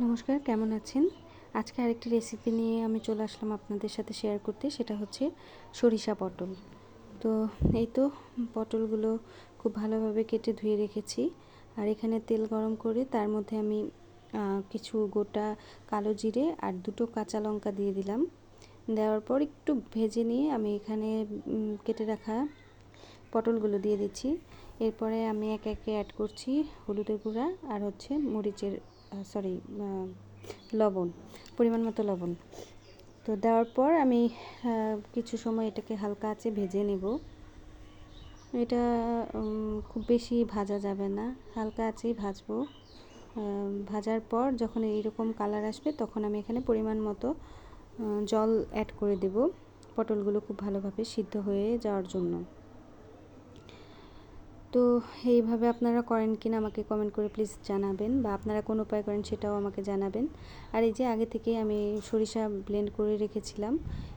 নমস্কার, কেমন আছেন? আজকে আরেকটি রেসিপি নিয়ে আমি চলে আসলাম আপনাদের সাথে শেয়ার করতে, সেটা হচ্ছে সরিষা পটল। তো এই তো পটলগুলো খুব ভালোভাবে কেটে ধুয়ে রেখেছি। আর এখানে তেল গরম করে তার মধ্যে আমি কিছু গোটা কালো জিরে আর দুটো কাঁচা লঙ্কা দিয়ে দিলাম। দেওয়ার পর একটু ভেজে নিয়ে আমি এখানে কেটে রাখা পটলগুলো দিয়ে দিচ্ছি। এরপরে আমি এক একে অ্যাড করছি হলুদের গুঁড়া আর হচ্ছে মরিচের সরি লবণ, পরিমাণ মতো লবণ। তো দেওয়ার পর আমি কিছু সময় এটাকে হালকা আছে ভেজে নেব। এটা খুব বেশি ভাজা যাবে না, হালকা আছেই ভাজবো। ভাজার পর যখন এইরকম কালার আসবে, তখন আমি এখানে পরিমাণ মতো জল অ্যাড করে দেব। পটলগুলো খুব ভালোভাবে সিদ্ধ হয়ে যাওয়ার জন্য। তো এইভাবে আপনারা করেন কিনা আমাকে কমেন্ট করে প্লিজ জানাবেন বা আপনারা কোন উপায় করেন সেটাও আমাকে জানাবেন। আর এই যে আগে থেকে আমি সরিষা ব্লেন্ড করে রেখেছিলাম,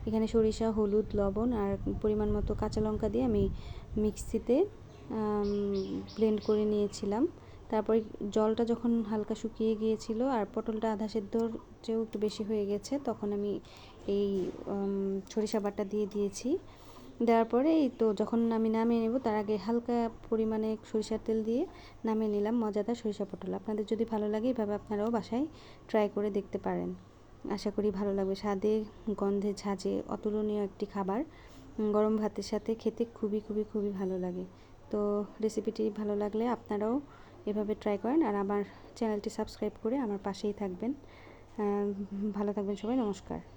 এখানে সরিষা, হলুদ, লবণ আর পরিমাণ মতো কাঁচা লঙ্কা দিয়ে আমি মিক্সিতে ব্লেন্ড করে নিয়েছিলাম। তারপরে জলটা যখন হালকা শুকিয়ে গিয়েছিল আর পটলটা আধা সেদ্ধর চেয়েও একটু বেশি হয়ে গেছে, তখন আমি এই সরিষা বাটা দিয়ে দিয়েছি। দেওয়ার পরে এই তো যখন আমি নামিয়ে নেব, তার আগে হালকা পরিমাণে সরিষার তেল দিয়ে নামিয়ে নিলাম মজাদার সরিষা পটল। আপনাদের যদি ভালো লাগে, এভাবে আপনারাও বাসায় ট্রাই করে দেখতে পারেন। আশা করি ভালো লাগবে। স্বাদে, গন্ধে ঝাঁঝে, অতুলনীয় একটি খাবার। গরম ভাতের সাথে খেতে খুবই খুবই খুবই ভালো লাগে। তো রেসিপিটি ভালো লাগলে আপনারাও এভাবে ট্রাই করেন আর আমার চ্যানেলটি সাবস্ক্রাইব করে আমার পাশেই থাকবেন। ভালো থাকবেন সবাই, নমস্কার।